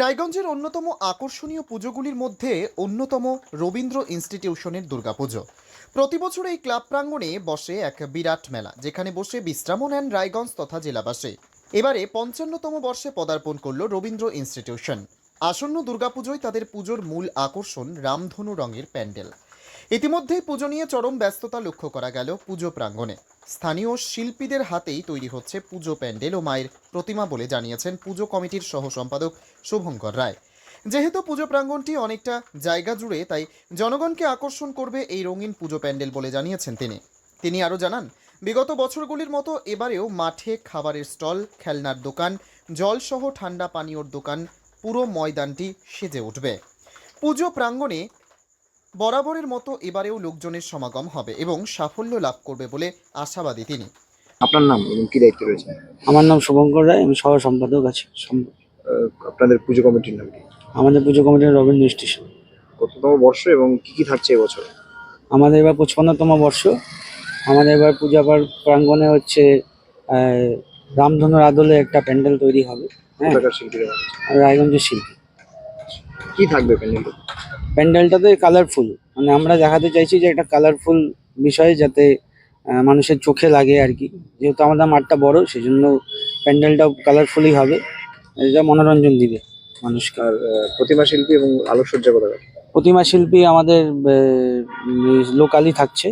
রায়গঞ্জের অন্যতম আকর্ষণীয় পুজোগুলির মধ্যে অন্যতম রবীন্দ্র ইনস্টিটিউশনের দুর্গাপুজো। প্রতি বছর এই ক্লাব প্রাঙ্গণে বসে এক বিরাট মেলা, যেখানে বসে বিশ্রামও নেন রায়গঞ্জ তথা জেলাবাসী। এবারে পঞ্চান্নতম বর্ষে পদার্পণ করল রবীন্দ্র ইনস্টিটিউশন। আসন্ন দুর্গাপুজোয় তাদের পুজোর মূল আকর্ষণ রামধনু রঙের প্যান্ডেল। ইতিমধ্যেই পুজো নিয়ে চরম ব্যস্ততা লক্ষ্য করা গেল পুজো প্রাঙ্গণে। স্থানীয় শিল্পীদের হাতেই তৈরি হচ্ছে পুজো প্যান্ডেল ও মায়ের প্রতিমা বলে জানিয়েছেন পুজো কমিটির সহ সম্পাদক শুভঙ্কর রায়। যেহেতু পুজো প্রাঙ্গণটি অনেকটা জায়গা জুড়ে, তাই জনগণকে আকর্ষণ করবে এই রঙিন পুজো প্যান্ডেল বলে জানিয়েছেন তিনি। তিনি আরও জানান, বিগত বছরগুলির মতো এবারেও মাঠে খাবারের স্টল, খেলনার দোকান জলসহ ঠান্ডা পানীয়র দোকান, পুরো ময়দানটি সেজে উঠবে। পুজো প্রাঙ্গণে বরাবরের মতো এবারেও লোকজনের সমাগম হবে এবং সাফল্য লাভ করবে বলে আশাবাদী তিনি। আপনার নাম এবং কি দায়িত্ব রয়েছে? আমার নাম শুভঙ্কর রায় আমি সহ সম্পাদক আছি সম- আহ, আপনাদের পুজো কমিটির নাম কি? আমাদের পুজো কমিটির রবীন্দ্র স্টেশন। কততম বর্ষ এবং কি কি থাকছে এবছর আমাদের এবার পঁচপন্নতম বর্ষ। আমাদের এবার পূজা পার- প্রাঙ্গণে হচ্ছে আহ, রামধনুর আদলে একটা প্যান্ডেল তৈরি হবে হ্যাঁ? কোথাকার শিল্পীরা? রায়গঞ্জের শিল্পী। কি থাকবে প্যান্ডেল প্যান্ডেলটাতে কালারফুল মানে আমরা দেখাতে চাইছি যে একটা কালারফুল বিষয় যাতে মানুষের চোখে লাগে আর কি। যেহেতু আমাদের মাঠটা বড় সেই জন্য প্যান্ডেলটাও কালারফুলই হবে। এটা মনোরঞ্জন দিবে মানুষকে। আর প্রতিমা শিল্পী এবং আলোকসজ্জা কোথাকার প্রতিমা শিল্পী আমাদের লোকালি থাকছে।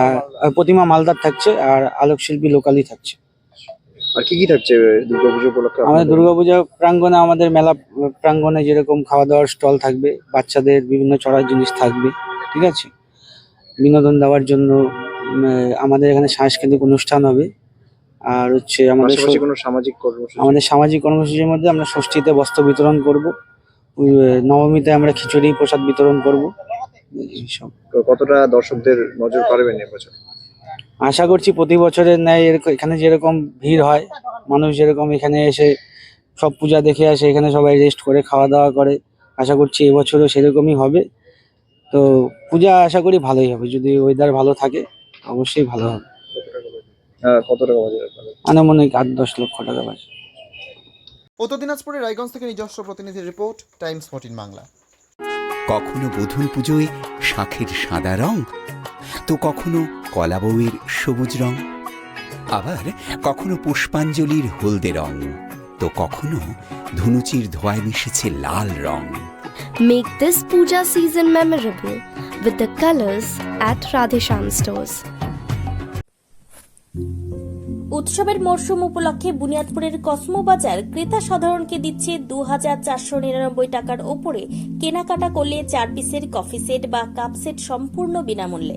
আর আর প্রতিমা মালদার থাকছে আর আলোক শিল্পী লোকালি থাকছে। আর কি কি থাকছে দুর্গা পুজো উপলক্ষে আমাদের? দুর্গাপূজা প্রাঙ্গণে আমাদের মেলা প্রাঙ্গণে যেরকম খাওয়া দাওয়ার স্টল থাকবে বাচ্চাদের বিভিন্ন চড়ার জিনিস থাকবে ঠিক আছে? বিনোদন দেওয়ার জন্য আমাদের এখানে সাংস্কৃতিক অনুষ্ঠান হবে আর হচ্ছে আমাদের কোনো সামাজিক কর্মসূচি? আমাদের সামাজিক কর্মসূচির মধ্যে আমরা ষষ্ঠীতে বস্ত্র বিতরণ করব নবমীতে আমরা খিচুড়ি প্রসাদ বিতরণ করব এইসব কতটা দর্শকদের নজর কাড়বেন এবছর আশা করছি প্রতি বছরের ন্যায় এরকম এখানে যেরকম ভিড় হয় মানুষ যেরকম এখানে এসে সব পূজা দেখে আসে এখানে সবাই রেস্ট করে খাওয়া দাওয়া করে আশা করছি এবছরও সেরকমই হবে। তো পূজা আশা করি ভালোই হবে যদি ওয়েদার ভালো থাকে অবশ্যই ভালো হবে। হ্যাঁ কত টাকা বাজে? আনুমানিক আট দশ লক্ষ টাকা বাজে। উত্তর দিনাজপুরের রায়গঞ্জ থেকে নিজস্ব প্রতিনিধির রিপোর্ট টাইমস ফোর্টিন বাংলা। কখনো বধূর পুজোয় শাঁখের সাদা রং তো কখনো কলা বউয়ের সবুজ রং আবার কখনো পুষ্পাঞ্জলির হলদে রং তো কখনো ধুনুচির ধোয়ায় মিশেছে লাল রং Make this puja season memorable with the colors at Radhesham stores. উৎসবের মরশুম উপলক্ষে বুনিয়াদপুরের কসমো বাজার ক্রেতা সাধারণকে দিচ্ছে দু হাজার চারশো নিরানব্বই টাকার ওপরে কেনাকাটা করলে চার পিসের কফি সেট বা কাপ সেট সম্পূর্ণ বিনামূল্যে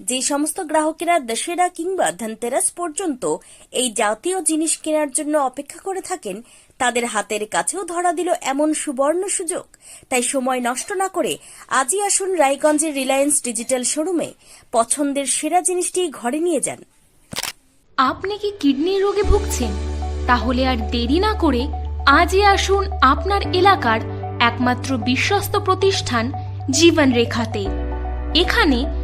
যে সমস্ত গ্রাহকেরা দশেরা কিংবা ধনতেরাস পর্যন্ত এই জাতীয় জিনিস কেনার জন্য অপেক্ষা করে থাকেন, তাদের হাতের কাছেও ধরা দিল এমন সুবর্ণ সুযোগ। তাই সময় নষ্ট না করে আজই আসুন রায়গঞ্জের রিলায়েন্স ডিজিটাল শোরুমে পছন্দের সেরা জিনিসটি ঘরে নিয়ে যান। আপনি কি কিডনির রোগে ভুগছেন? তাহলে আর দেরি না করে আজই আসুন আপনার এলাকার একমাত্র বিশ্বস্ত প্রতিষ্ঠান জীবন রেখাতে এখানে